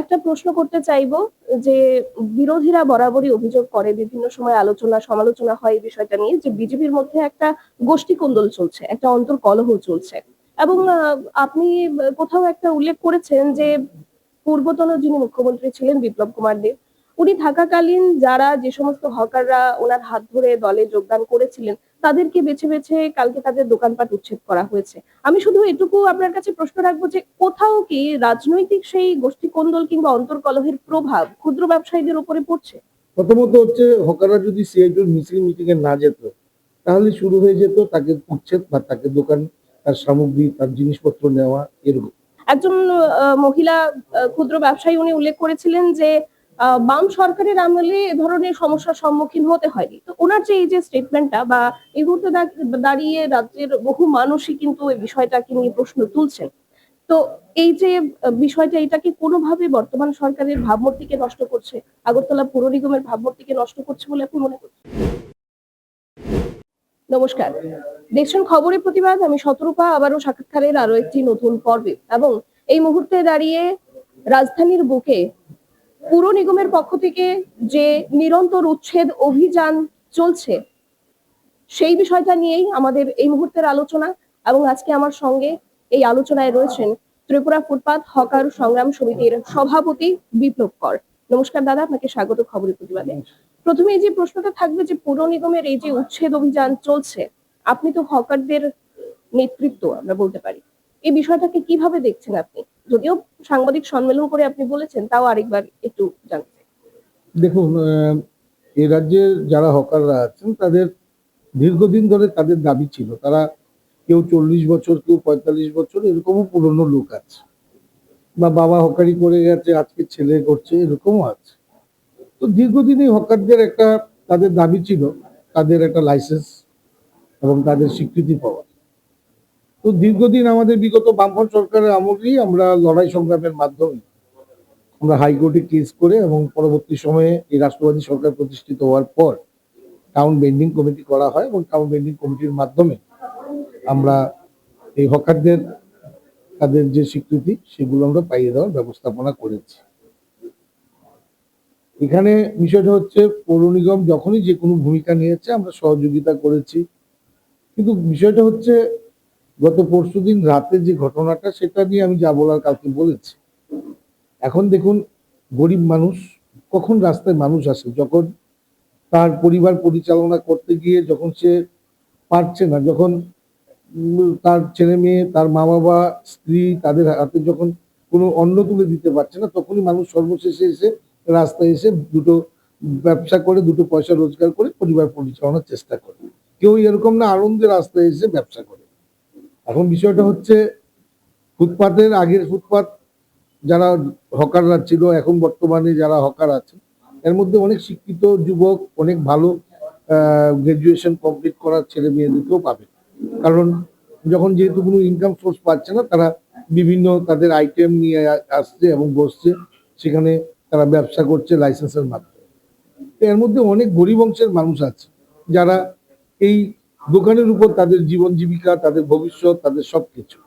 একটা প্রশ্ন করতে চাইব যে বিরোধীরা বরাবরই অভিযোগ করে বিভিন্ন সময় আলোচনা, সমালোচনা হয় এই বিষয়টা নিয়ে যে বিজেপির মধ্যে একটা গোষ্ঠী কোন্দল চলছে, একটা অন্তর কলহ চলছে। এবং আপনি কোথাও একটা উল্লেখ করেছেন যে পূর্বতন যিনি মুখ্যমন্ত্রী ছিলেন বিপ্লব কুমার দেব, উনি থাকাকালীন যারা যে সমস্ত হকাররা ওনার হাত ধরে দলে যোগদান করেছিলেন তাদেরকে বেছে বেছে কালকে তাদের দোকানপাট উচ্ছেদ করা হয়েছে। আমি শুধু এটুকু আপনার কাছে প্রশ্ন রাখব যে কোথাও কি রাজনৈতিক সেই গোষ্ঠী কোন্দল কিংবা অন্তর্কলহের প্রভাব ক্ষুদ্র ব্যবসায়ীদের উপরে পড়ছে? প্রথমত হচ্ছে হকাররা যদি সিআইটির মিছিল মিটিং এ না যেত তাহলে শুরু হয়ে যেত তাকে উচ্ছেদ বা তাকে দোকান তার সামগ্রী তার জিনিসপত্র নেওয়া এরকম। একজন মহিলা ক্ষুদ্র ব্যবসায়ী উনি উল্লেখ করেছিলেন যে বাম সরকারের আমলে এ ধরনের সমস্যার সম্মুখীন হতে হয়নি। তো ওনার যে এই যে স্টেটমেন্টটা বা এই মুহূর্তে দাঁড়িয়ে রাজ্যের বহু মানুষই কিন্তু এই বিষয়টাকে নিয়ে প্রশ্ন তুলছেন। তো এই যে বিষয়টা এটাকে কোনোভাবে বর্তমান সরকারের ভাবমূর্তিকে নষ্ট করছে, আগরতলা পৌর নিগমের ভাবমূর্তিকে নষ্ট করছে বলে আপনি মনে করছেন? নমস্কার। দেখছেন খবরের প্রতিবাদ, আমি শতরূপা, আবারও সাক্ষাৎকারের আরও একটি নতুন পর্বে। এবং এই মুহূর্তে দাঁড়িয়ে রাজধানীর বুকে পুর নিগমের পক্ষ থেকে যে নিরন্তর উচ্ছেদ অভিযান চলছে সেই বিষয়টা নিয়েই আমাদের এই মুহূর্তের আলোচনা এবং আজকে আমার সঙ্গে এই আলোচনায় রয়েছেন ত্রিপুরা ফুটপাত হকার সংগ্রাম সমিতির সভাপতি বিপ্লব কর। নমস্কার দাদা আপনাকে স্বাগত খবরের প্রতিবাদে। প্রথমে এই যে প্রশ্নটা থাকবে যে পুর নিগমের এই যে উচ্ছেদ অভিযান চলছে আপনি তো হকারদের নেতৃত্ব আমরা বলতে পারি। এই বিষয়টাকে কীভাবে দেখছেন আপনি? যদিও সাংবাদিক সম্মেলন করে আপনি বলেছেন, তাও আরেকবার একটু জানতে দেখুন এই রাজ্যের যারা হকাররা আছেন, তাদের দীর্ঘদিন ধরে তাদের দাবি ছিল, তারা কেউ চল্লিশ বছর, কেউ পঁয়তাল্লিশ বছর, এরকমও পুরনো লোক আছে। বা বাবা হকারি করে গেছে, আজকে ছেলে করছে, এরকমও আছে। তো দীর্ঘদিন এই হকারদের একটা, তাদের দাবি ছিল, তাদের একটা লাইসেন্স এবং তাদের স্বীকৃতি পাওয়া। তো দীর্ঘদিন আমাদের বিগত বামফ্রন্ট সরকারের আমলেই আমরা লড়াই সংগ্রামের মাধ্যমে আমরা হাইকোর্টে কেস করে এবং পরবর্তী সময়ে এই রাষ্ট্রবাদী সরকার প্রতিষ্ঠিত হওয়ার পর টাউন বেন্ডিং কমিটি করা হয় এবং টাউন বেন্ডিং কমিটির মাধ্যমে আমরা এই হকারদের, তাদের যে স্বীকৃতি সেগুলো আমরা পাইয়ে দেওয়ার ব্যবস্থাপনা করেছি। এখানে বিষয়টা হচ্ছে পৌর নিগম যখনই যে কোনো ভূমিকা নিয়েছে আমরা সহযোগিতা করেছি। কিন্তু বিষয়টা হচ্ছে গত পরশুদিন রাতে যে ঘটনাটা, সেটা নিয়ে আমি যা বলার কালকে বলেছি। এখন দেখুন, গরিব মানুষ, কখন রাস্তায় মানুষ আসে? যখন তার পরিবার পরিচালনা করতে গিয়ে যখন সে পারছে না, যখন তার ছেলে মেয়ে, তার মা বাবা স্ত্রী তাদের হাতে যখন কোনো অন্ন তুলে দিতে পারছে না, তখনই মানুষ সর্বশেষে এসে রাস্তায় এসে দুটো ব্যবসা করে, দুটো পয়সা রোজগার করে পরিবার পরিচালনার চেষ্টা করে। কেউ এরকম না, আনন্দে রাস্তায় এসে ব্যবসা করে। এখন বিষয়টা হচ্ছে ফুটপাতের আগের ফুটপাত যারা হকাররা ছিল, এখন বর্তমানে যারা হকার আছে, এর মধ্যে অনেক শিক্ষিত যুবক, অনেক ভালো গ্রাজুয়েশন কমপ্লিট করার ছেলে মেয়েদেরকেও পাবে। কারণ যখন যেহেতু কোনো ইনকাম সোর্স পাচ্ছে না, তারা বিভিন্ন তাদের আইটেম নিয়ে আসছে এবং বসছে, সেখানে তারা ব্যবসা করছে লাইসেন্সের মাধ্যমে। এর মধ্যে অনেক গরিব অংশের মানুষ আছে, যারা এই দোকানের উপর তাদের জীবন জীবিকা, তাদের ভবিষ্যৎ, তাদের সবকিছু।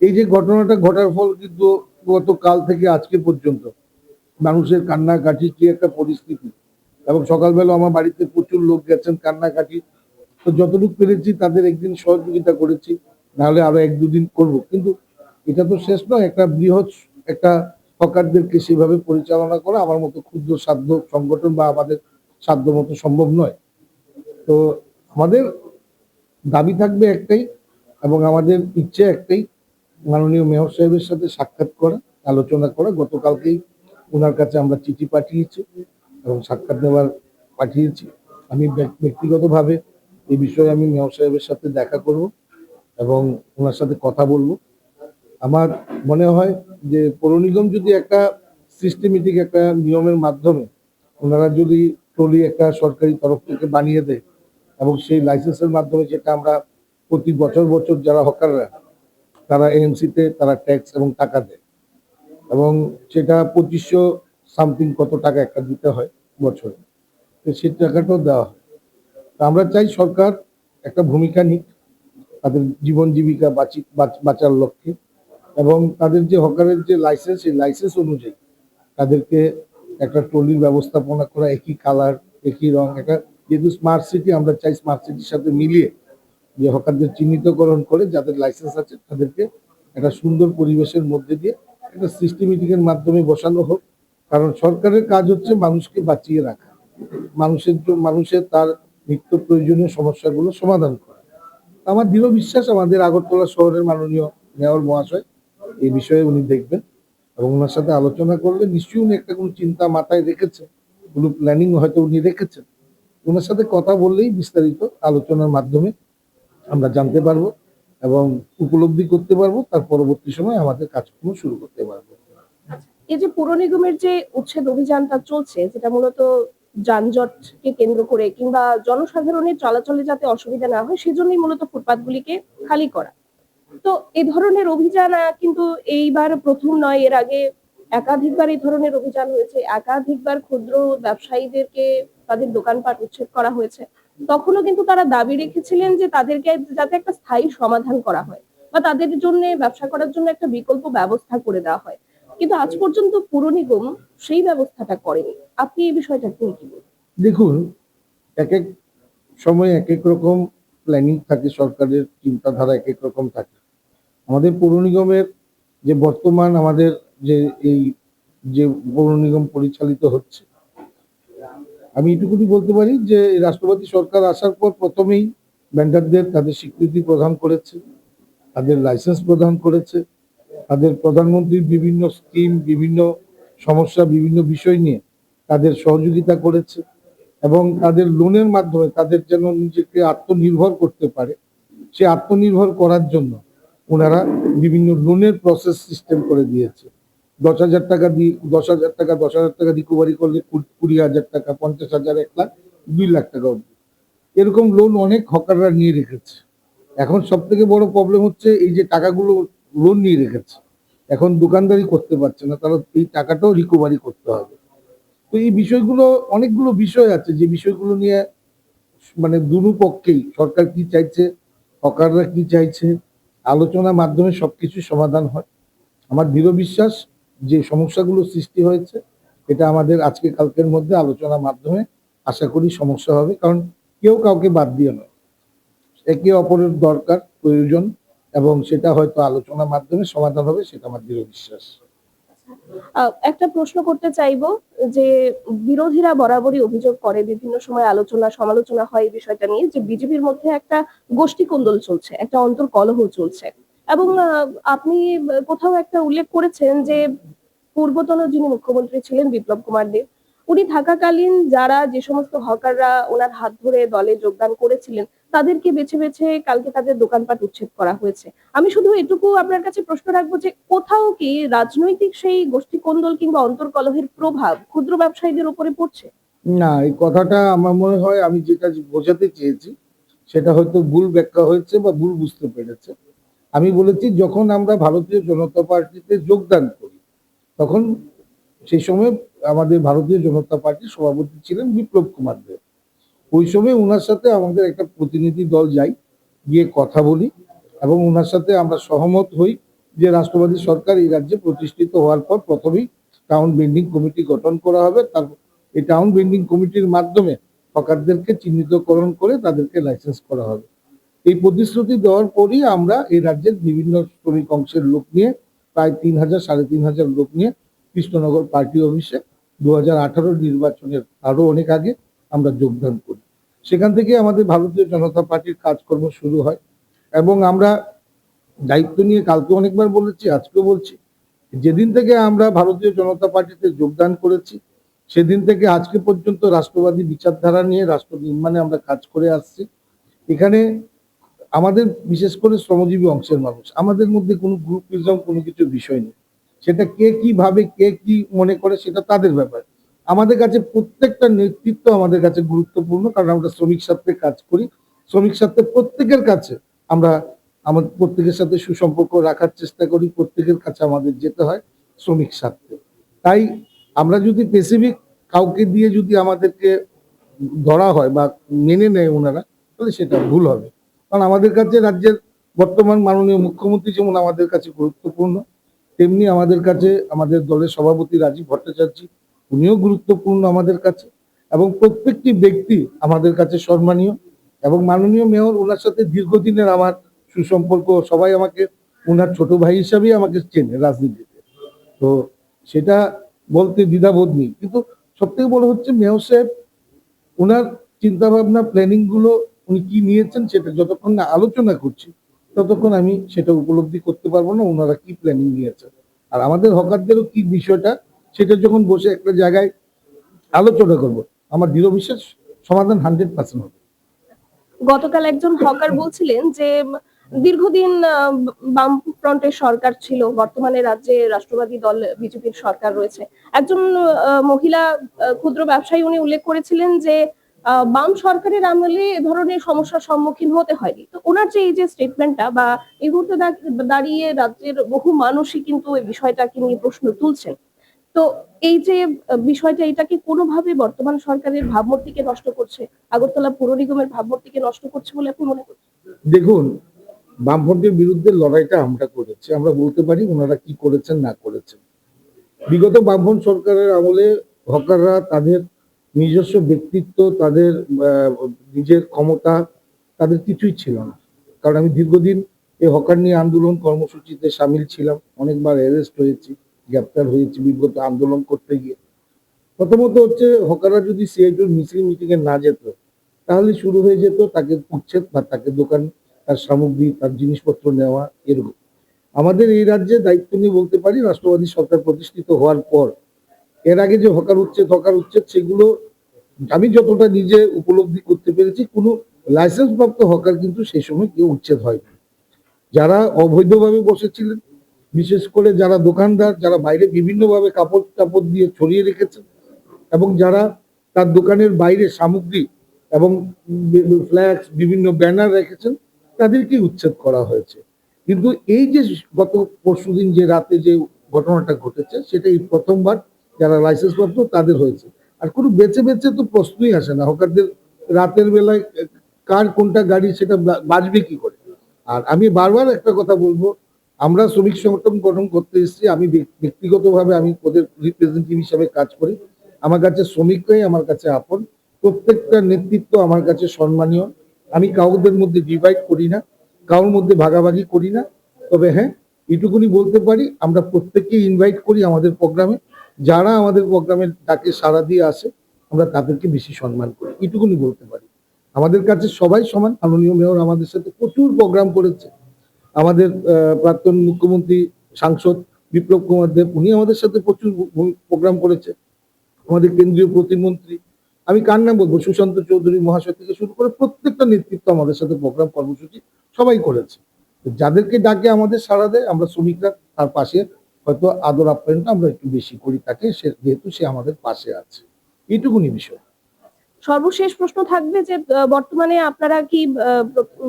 এই যে ঘটনাটা ঘটার ফল কিন্তু গতকাল থেকে আজকে পর্যন্ত মানুষের কান্নাকাটি কি একটা পরিস্থিতি। এবং সকালবেলা আমার বাড়িতে প্রচুর লোক গেছেন কান্নাকাটি। তো যতটুকু পেরেছি তাদের একদিন সহযোগিতা করেছি, নাহলে আরও এক দুদিন করব। কিন্তু এটা তো শেষ নয়, একটা বৃহৎ একটা হকারদেরকে সেভাবে পরিচালনা করা আমার মতো ক্ষুদ্র সাধ্য সংগঠন বা আমাদের সাধ্য মতো সম্ভব নয়। তো আমাদের দাবি থাকবে একটাই এবং আমাদের ইচ্ছে একটাই মাননীয় মেয়র সাহেবের সাথে সাক্ষাৎ করা, আলোচনা করা। গতকালকেই ওনার কাছে আমরা চিঠি পাঠিয়েছি এবং সাক্ষাৎ নেওয়ার পাঠিয়েছি। আমি ব্যক- ব্যক্তিগতভাবে এই বিষয়ে আমি মেয়র সাহেবের সাথে দেখা করব এবং ওনার সাথে কথা বলব। আমার মনে হয় যে পৌর নিগম যদি একটা সিস্টেমেটিক একটা নিয়মের মাধ্যমে ওনারা যদি টলি একটা সরকারি তরফ থেকে বানিয়ে দেয় এবং সেই লাইসেন্সের মাধ্যমে যেটা আমরা প্রতি বছর বছর যারা হকাররা তারা এএমসিতে তারা ট্যাক্স এবং টাকা দেয়। এবং সেটা পঁচিশশো সামথিং কত টাকা একটা দিতে হয় বছরে। তো সেই টাকাটাও দেওয়া হয়। তো আমরা চাই সরকার একটা ভূমিকা নিক, তাদের জীবন জীবিকা বাঁচি, বাঁচ- বাঁচার লক্ষ্যে। এবং তাদের যে হকারের যে লাইসেন্স সেই লাইসেন্স অনুযায়ী তাদেরকে একটা ট্রলির ব্যবস্থাপনা করা, একই কালার একই রং, একটা যেহেতু স্মার্ট সিটি আমরা চাই স্মার্ট সিটির সাথে মিলিয়ে যে হকারদের চিহ্নিতকরণ করে যাদের লাইসেন্স আছে তাদেরকে একটা সুন্দর পরিবেশের মধ্যে দিয়ে একটা সিস্টেমেটিক এর মাধ্যমে বসানো হোক। কারণ সরকারের কাজ হচ্ছে মানুষকে বাঁচিয়ে রাখা, মানুষের মানুষের তার নিত্য প্রয়োজনীয় সমস্যাগুলো সমাধান করা। আমার দৃঢ় বিশ্বাস আমাদের আগরতলা শহরের মাননীয় মেয়র মহাশয় এই বিষয়ে উনি দেখবেন এবং ওনার সাথে আলোচনা করলে নিশ্চয়ই উনি একটা কোনো চিন্তা মাথায় রেখেছেন। কোনো প্ল্যানিং হয়তো উনি রেখেছেন। ওনার সাথে কথা বললেই বিস্তারিত আলোচনার মাধ্যমে আমরা জানতে পারব এবং উপলব্ধি করতে পারব, তার পরবর্তী সময় আমাদের কাজকর্ম শুরু করতে পারব। এই যে পুর নিগমের যে উচ্ছেদ অভিযানটা চলছে, যেটা মূলত যানজটকে কেন্দ্র করে কিংবা জনসাধারণের চলাচলে যাতে অসুবিধা না হয়, সেজন্যই মূলত ফুটপাতগুলিকে খালি করা। তো এই ধরনের অভিযান কিন্তু এইবার প্রথম নয়, এর আগে একাধিকবার এই ধরনের অভিযান হয়েছে। একাধিকবার ক্ষুদ্র ব্যবসায়ীদেরকে তাদের দোকানপাট উচ্ছেদ করা হয়েছে, তখনও কিন্তু তারা দাবি রেখেছিলেন যে তাদেরকে যাতে একটা স্থায়ী সমাধান করা হয় বা তাদের জন্য ব্যবসা করার জন্য একটা বিকল্প ব্যবস্থা করে দেওয়া হয়। কিন্তু আজ পর্যন্ত পুর নিগম সেই ব্যবস্থাটা করেনি। আপনি এই বিষয়টা কি বলবেন? দেখুন, এক এক সময় এক এক রকম প্ল্যানিং থাকে, সরকারের চিন্তাধারা এক এক রকম থাকে। আমাদের পৌর নিগমের যে বর্তমান আমাদের যে এই যে পৌর নিগম পরিচালিত হচ্ছে আমি এটুকুনি বলতে পারি যে রাষ্ট্রপতি সরকার আসার পর প্রথমেই ভেন্ডারদের তাদের স্বীকৃতি প্রদান করেছে, তাদের লাইসেন্স প্রদান করেছে, তাদের প্রধানমন্ত্রীর বিভিন্ন স্কিম বিভিন্ন সমস্যা, বিভিন্ন বিষয় নিয়ে তাদের সহযোগিতা করেছে এবং তাদের লোনের মাধ্যমে তাদের যেন নিজেকে আত্মনির্ভর করতে পারে, সে আত্মনির্ভর করার জন্য ওনারা বিভিন্ন লোনের প্রসেস সিস্টেম করে দিয়েছে। দশ হাজার টাকা দিয়ে দশ হাজার টাকা, দশ হাজার টাকা রিকভারি করলে কুড়ি হাজার টাকা, পঞ্চাশ হাজার, এক লাখ, দুই লাখ টাকা অবধি। এরকম লোন অনেক হকাররা নিয়ে রেখেছে। এখন সব থেকে বড় প্রবলেম হচ্ছে এই যে টাকাগুলো লোন নিয়ে রেখেছে। এখন দোকানদারি করতে পারছে না, তারা এই টাকাটাও রিকভারি করতে হবে। তো এই বিষয়গুলো, অনেকগুলো বিষয় আছে, যে বিষয়গুলো নিয়ে মানে দুনো পক্ষেই সরকার কি চাইছে হকাররা কি চাইছে, আলোচনার মাধ্যমে সবকিছু সমাধান হয়। আমার দৃঢ় বিশ্বাস যে সমস্যাগুলো সৃষ্টি হয়েছে, এটা আমাদের আজকে কালকের মধ্যে আলোচনার মাধ্যমে আশা করি সমস্যা হবে, কারণ কেউ কাউকে বাদ দিয়ে নয় একে অপরের দরকার, প্রয়োজন, এবং সেটা হয়তো আলোচনার মাধ্যমে সমাধান হবে, সেটা আমার দৃঢ় বিশ্বাস। একটা প্রশ্ন করতে চাইব, যে বিরোধীরা বরাবরই অভিযোগ করে, বিভিন্ন সময় আলোচনা, সমালোচনা হয় এই বিষয়টা নিয়ে, যে বিজেপির মধ্যে একটা গোষ্ঠী কোন্দল চলছে, একটা অন্তর কলহ চলছে। এবং আপনি কোথাও একটা উল্লেখ করেছেন যে পূর্বতন যিনি মুখ্যমন্ত্রী ছিলেন বিপ্লব কুমার দেব, উনি থাকাকালীন যারা যে সমস্ত হকাররা ওনার হাত ধরে দলে যোগদান করেছিলেন, তাদেরকে বেছে বেছে কালকে তাদের দোকানপাট উচ্ছেদ করা হয়েছে। আমি শুধু এটুকু আপনার কাছে প্রশ্ন রাখব যে কোথাও কি রাজনৈতিক সেই গোষ্ঠী কোন্দল কিংবা অন্তর্কলহের প্রভাব ক্ষুদ্র ব্যবসায়ীদের উপরে পড়ছে? না, এই কথাটা আমার মনে হয় আমি যেটা বোঝাতে চেয়েছি, সেটা হয়তো ভুল ব্যাখ্যা হয়েছে বা ভুল বুঝতে পেরেছে। আমি বলেছি, যখন আমরা ভারতীয় জনতা পার্টিতে যোগদান করি, তখন সেই সময় আমাদের ভারতীয় জনতা পার্টির সভাপতি ছিলেন বিপ্লব কুমার দেব। ওই সময় ওনার সাথে আমাদের একটা প্রতিনিধি দল যাই, গিয়ে কথা বলি এবং ওনার সাথে আমরা সহমত হই যে রাষ্ট্রবাদী সরকার এই রাজ্যে প্রতিষ্ঠিত হওয়ার পর প্রথমেই টাউন বিল্ডিং কমিটি গঠন করা হবে। তার, এই টাউন বিল্ডিং কমিটির মাধ্যমে হকারদেরকে চিহ্নিতকরণ করে তাদেরকে লাইসেন্স করা হবে। এই প্রতিশ্রুতি দেওয়ার পরই আমরা এই রাজ্যের বিভিন্ন শ্রমিক অংশের লোক নিয়ে, প্রায় তিন হাজার, সাড়ে তিন হাজার লোক নিয়ে কৃষ্ণনগর পার্টি অফিসে দু হাজার আঠারো নির্বাচনের আরও অনেক আগে আমরা যোগদান করি। সেখান থেকে আমাদের ভারতীয় জনতা পার্টির কাজকর্ম শুরু হয় এবং আমরা দায়িত্ব নিয়ে কালকে অনেকবার বলেছি, আজকেও বলছি, যেদিন থেকে আমরা ভারতীয় জনতা পার্টিতে যোগদান করেছি, সেদিন থেকে আজকে পর্যন্ত রাষ্ট্রবাদী বিচারধারা নিয়ে, রাষ্ট্র নির্মাণে আমরা কাজ করে আসছি। এখানে আমাদের বিশেষ করে শ্রমজীবী অংশের মানুষ, আমাদের মধ্যে কোনো গ্রুপিজম কোনো কিছু বিষয় নেই। সেটা কে কি ভাবে কে কি মনে করে সেটা তাদের ব্যাপার। আমাদের কাছে প্রত্যেকটা নেতৃত্ব আমাদের কাছে গুরুত্বপূর্ণ, কারণ আমরা শ্রমিক স্বার্থে কাজ করি। শ্রমিক স্বার্থে প্রত্যেকের কাছে আমরা আমাদের প্রত্যেকের সাথে সুসম্পর্ক রাখার চেষ্টা করি, প্রত্যেকের কাছে আমাদের যেতে হয় শ্রমিক স্বার্থে। তাই আমরা যদি স্পেসিফিক কাউকে দিয়ে যদি আমাদেরকে ধরা হয় বা মেনে নেয় ওনারা, তাহলে সেটা ভুল হবে। কারণ আমাদের কাছে রাজ্যের বর্তমান মাননীয় মুখ্যমন্ত্রী যেমন আমাদের কাছে গুরুত্বপূর্ণ, তেমনি আমাদের কাছে আমাদের দলের সভাপতি রাজীব ভট্টাচার্য, উনিও গুরুত্বপূর্ণ আমাদের কাছে এবং প্রত্যেকটি ব্যক্তি আমাদের কাছে সম্মানীয় এবং মাননীয় মেয়র ওনার সাথে দীর্ঘদিনের আমার সুসম্পর্ক, সবাই আমাকে ওনার ছোট ভাই হিসাবেই আমাকে চেনে রাজনীতিতে। তো সেটা বলতে দ্বিধাবোধ নেই। কিন্তু সব থেকে বড় হচ্ছে মেয়র সাহেব, ওনার চিন্তা ভাবনা প্ল্যানিংগুলো উনি কি নিয়েছেন সেটা যতক্ষণ না আলোচনা করছি ততক্ষণ আমি সেটা উপলব্ধি করতে পারব না ওনারা কি প্ল্যানিং নিয়েছেন। আর আমাদের হকারদেরও কি বিষয়টা সেটা যখন বসে একটা জায়গায় আলোচনা করব আমার দৃঢ় বিশ্বাস সমাধান হান্ড্রেড পার্সেন্ট হবে। গতকাল একজন হকার বলছিলেন যে দীর্ঘদিন আহ, বামফ্রন্টের সরকার ছিল বর্তমানে রাজ্যে রাষ্ট্রবাদী দল বিজেপির সরকার রয়েছে। একজন মহিলা ক্ষুদ্র ব্যবসায়ী উনি উল্লেখ করেছিলেন যে বাম সরকারের আমলে এ ধরনের সমস্যার সম্মুখীন হতে হয়নি। তো ওনার যে এই যে স্টেটমেন্টটা বা এই মুহূর্তে দাঁড়িয়ে রাজ্যের বহু মানুষই কিন্তু এই বিষয়টাকে নিয়ে প্রশ্ন তুলছেন। তো এই যে বিষয়টা এটাকে কোনোভাবে বর্তমান সরকারের ভাবমূর্তিকে নষ্ট করছে, আগরতলা পৌর নিগমের ভাবমূর্তিকে নষ্ট করছে বলে আপনি মনে করছেন? দেখুন, বামফ্রন্টের বিরুদ্ধে লড়াইটা আমরা করেছি, আমরা বলতে পারি ওনারা কি করেছেন, না করেছেন। বিগত বামফ্রন্ট সরকারের আমলে হকাররা তাদের নিজস্ব ব্যক্তিত্ব তাদের নিজের ক্ষমতা তাদের কিছুই ছিল না। কারণ আমি দীর্ঘদিন এই হকার নিয়ে আন্দোলন কর্মসূচিতে সামিল ছিলাম, অনেকবার অ্যারেস্ট হয়েছি, গ্রেপ্তার হয়েছি বিগত আন্দোলন করতে গিয়ে। প্রথমত হচ্ছে হকাররা যদি সিআইটির মিছিল মিটিং এ না যেত, তাহলে শুরু হয়ে যেত তাকে উচ্ছেদ বা তাকে দোকান, তার সামগ্রী, তার জিনিসপত্র নেওয়া এরকম। আমাদের এই রাজ্যে দায়িত্ব নিয়ে বলতে পারি, রাষ্ট্রবাদী সরকার প্রতিষ্ঠিত হওয়ার পর এর আগে যে হকার উচ্ছেদ হকার উচ্ছেদ, সেগুলো আমি যতটা নিজে উপলব্ধি করতে পেরেছি, কোনো লাইসেন্স প্রাপ্ত হকার কিন্তু সেই সময় কেউ উচ্ছেদ হয়নি। যারা অবৈধভাবে বসেছিলেন, বিশেষ করে যারা দোকানদার, যারা বাইরে বিভিন্নভাবে কাপড় টাপড় দিয়ে ছড়িয়ে রেখেছেন, এবং যারা তার দোকানের বাইরে সামগ্রী এবং ফ্ল্যাক্স, বিভিন্ন ব্যানার রেখেছেন তাদেরকে উচ্ছেদ করা হয়েছে। কিন্তু এই যে গত পরশুদিন যে রাতে যে ঘটনাটা ঘটেছে, সেটা এই প্রথমবার যারা লাইসেন্স প্রাপ্ত তাদের হয়েছে। আর কোনো বেছে বেছে তো প্রশ্নই আসে না। হকারদের রাতের বেলায় কার কোনটা গাড়ি সেটা বা- বাজবে কি করে? আর আমি বারবার একটা কথা বলব, আমরা শ্রমিক সংগঠন গঠন করতে এসেছি, আমি ব্যক- ব্যক্তিগতভাবে আমি ওদের রিপ্রেজেন্টেটিভ হিসাবে কাজ করি। আমার কাছে শ্রমিকরাই আমার কাছে আপন, প্রত্যেকটা নেতৃত্ব আমার কাছে সম্মানীয়। আমি কাউদের মধ্যে ডিভাইড করি না, কারোর মধ্যে ভাগাভাগি করি না। তবে হ্যাঁ এটুকুনি বলতে পারি, আমরা প্রত্যেককে ইনভাইট করি আমাদের প্রোগ্রামে যারা আমাদের প্রোগ্রামে ডাকে সাড়া দিয়ে আসে, আমরা তাদেরকে বেশি সম্মান করি। এটুকুনি বলতে পারি। আমাদের কাছে সবাই সমান। মাননীয় মেয়র আমাদের সাথে প্রচুর প্রোগ্রাম করেছে। আমাদের প্রাক্তন মুখ্যমন্ত্রী সাংসদ বিপ্লব কুমার দেব, উনি আমাদের সাথে প্রচুর প্রোগ্রাম করেছে। আমাদের কেন্দ্রীয় প্রতিমন্ত্রী, আমি কার নাম বলব? সুশান্ত চৌধুরী মহাশয় থেকে শুরু করে প্রত্যেকটা নেতৃত্ব আমাদের সাথে প্রোগ্রাম কর্মসূচি সবাই করেছে। যাদেরকে ডাকে আমাদের সাড়া দেয়, আমরা শ্রমিকরা তার পাশে হয়তো আদর আপ্যায়নটা আমরা একটু বেশি করি তাকে সে যেহেতু সে আমাদের পাশে আছে। এইটুকুনি বিষয়। সর্বশেষ প্রশ্ন থাকবে যে বর্তমানে আপনারা কি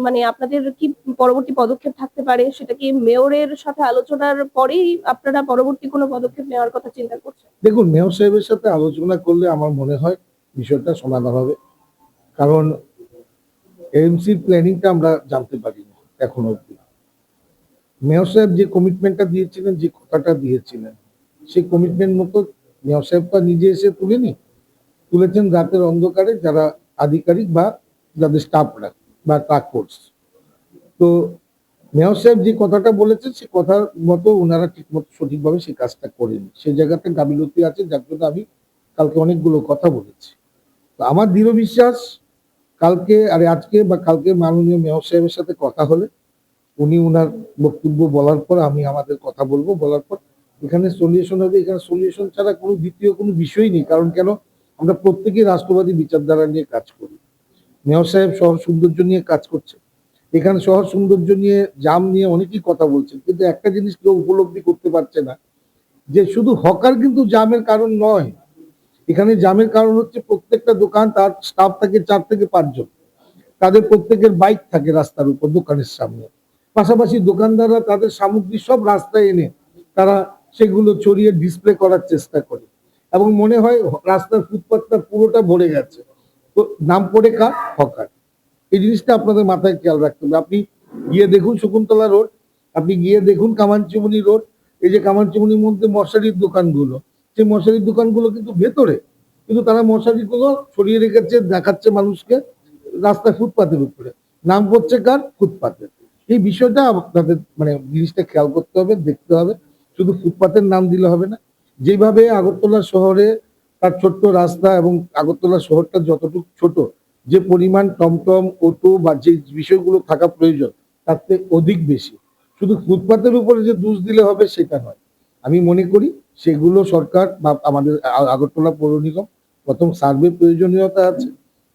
মানে আপনাদের কি পরবর্তী পদক্ষেপ থাকতে পারে? সেটা কি মেয়রের সাথে আলোচনার পরেই আপনারা পরবর্তী কোনো পদক্ষেপ নেওয়ার কথা চিন্তা করছেন? দেখুন মেয়র সাহেবের সাথে আলোচনা করলে আমার মনে হয় বিষয়টা সমাধান হবে। কারণ এমসির প্ল্যানিংটা আমরা জানতে পারি না এখন অবধি। মেয়র সাহেব যে কমিটমেন্টটা দিয়েছিলেন, যে কথাটা দিয়েছিলেন, সেই কমিটমেন্ট মতো মেয়র সাহেব তো নিজে এসে তুলেনি। তুলেছেন রাতের অন্ধকারে যারা আধিকারিক বা যাদের স্টাফরা বা ট্রাক ফোর্স তো মেয়র সাহেব যে কথাটা বলেছেন, সে কথার মতো ওনারা ঠিক মতো সঠিকভাবে সেই কাজটা করেনি। সেই জায়গাতে গাবিলতি আছে, যার জন্য আমি কালকে অনেকগুলো কথা বলেছি। তো আমার দৃঢ় বিশ্বাস, কালকে, আরে আজকে বা কালকে মাননীয় মেয়র সাহেবের সাথে কথা হলে উনি উনার বক্তব্য বলার পর আমি আমাদের কথা বলব, বলার পর এখানে সলিউশন হবে। এখানে সলিউশন ছাড়া কোনো দ্বিতীয় কোনো বিষয় নেই, কারণ কেন? আমরা প্রত্যেকেই রাষ্ট্রবাদী বিচারধারা নিয়ে কাজ করি। মেয়র সাহেব শহর সৌন্দর্য নিয়ে কাজ করছে। এখানে শহর সৌন্দর্য নিয়ে, জাম নিয়ে অনেকেই কথা বলছেন, কিন্তু একটা জিনিস কেউ উপলব্ধি করতে পারছে না, যে শুধু হকার কিন্তু জামের কারণ নয়। এখানে জামের কারণ হচ্ছে প্রত্যেকটা দোকান তার স্টাফ থাকে চার থেকে পাঁচজন। তাদের প্রত্যেকের বাইক থাকে রাস্তার উপর, দোকানের সামনে। পাশাপাশি দোকানদাররা তাদের সামগ্রী সব রাস্তায় এনে তারা সেগুলো ছড়িয়ে ডিসপ্লে করার চেষ্টা করে। এবং মনে হয় রাস্তার ফুটপাথটা পুরোটা ভরে গেছে। তো নাম পড়ে কার? হকার। এই জিনিসটা আপনাদের মাথায় খেয়াল রাখতে হবে। আপনি গিয়ে দেখুন শকুন্তলা রোড, আপনি গিয়ে দেখুন কামানচিমুনি রোড। এই যে কামানচিমুনির মধ্যে মশারির দোকানগুলো, সেই মশারির দোকানগুলো কিন্তু ভেতরে। কিন্তু তারা মশারিগুলো ছড়িয়ে রেখেছে, দেখাচ্ছে মানুষকে রাস্তায় ফুটপাতের উপরে। নাম করছে কার? ফুটপাতের। এই বিষয়টা আপনাদের মানে জিনিসটা খেয়াল করতে হবে, দেখতে হবে। শুধু ফুটপাতের নাম দিলে হবে না। যেভাবে আগরতলা শহরে তার ছোট্ট রাস্তা এবং আগরতলা শহরটা যতটুকু ছোট, যে পরিমাণ টমটম, অটো বা যে বিষয়গুলো থাকা প্রয়োজন, তার থেকে অধিক বেশি। শুধু ফুটপাতের উপরে যে দোষ দিলে হবে সেটা নয়। আমি মনে করি সেগুলো সরকার বা আমাদের আগরতলা পৌর নিগম প্রথম সার্ভে প্রয়োজনীয়তা আছে,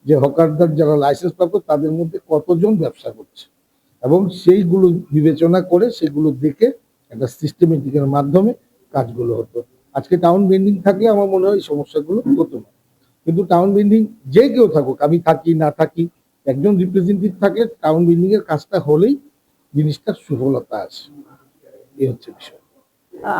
যে হকারদার যারা লাইসেন্স প্রাপ্ত তাদের মধ্যে কতজন ব্যবসা করছে। এবং সেইগুলো বিবেচনা করে সেগুলো দেখে একটা সিস্টেমেটিকের মাধ্যমে কাজগুলো হতো। আজকে টাউন বেন্ডিং থাকলে আমার মনে হয় সমস্যাগুলো হতো না। কিন্তু টাউন বিল্ডিং যে কেউ থাকুক, আমি থাকি, না থাকি, একজন রিপ্রেজেন্টেটিভ থাকলে টাউন বিল্ডিং এর কাজটা হলেই জিনিসটার সুফলতা আসে। এই হচ্ছে বিষয়।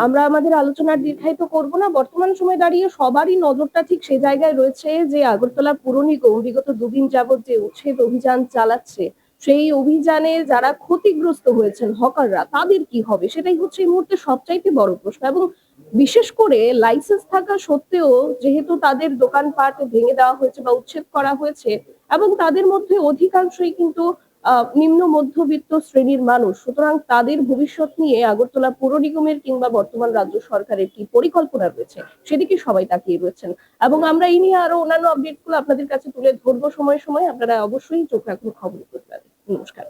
আমরা আমাদের আলোচনার দীর্ঘায়িত করব না। বর্তমান সময় দাঁড়িয়ে সবারই নজরটা ঠিক সেই জায়গায় রয়েছে যে আগরতলা পুর নিগম বিগত দুদিন যাবৎ যে উচ্ছেদ অভিযান চালাচ্ছে সেই অভিযানে যারা ক্ষতিগ্রস্ত হয়েছেন হকাররা, তাদের কি হবে? সেটাই হচ্ছে এই মুহূর্তে সবচাইতে বড় প্রশ্ন এবং বিশেষ করে লাইসেন্স থাকা সত্ত্বেও যেহেতু তাদের দোকানপাট ভেঙে দেওয়া হয়েছে বা উচ্ছেদ করা হয়েছে এবং তাদের মধ্যে অধিকাংশই কিন্তু নিম্ন মধ্যবিত্ত শ্রেণির মানুষ, সুতরাং তাদের ভবিষ্যৎ নিয়ে আগরতলা পৌর নিগমের কিংবা বর্তমান রাজ্য সরকারের কি পরিকল্পনা রয়েছে, সেদিকে সবাই তাকিয়ে রয়েছেন। এবং আমরা এই নিয়ে আরও অন্যান্য আপডেটগুলো আপনাদের কাছে তুলে ধরবো সময় সময়। আপনারা অবশ্যই চোখ রাখুন, খবর নমস্কার।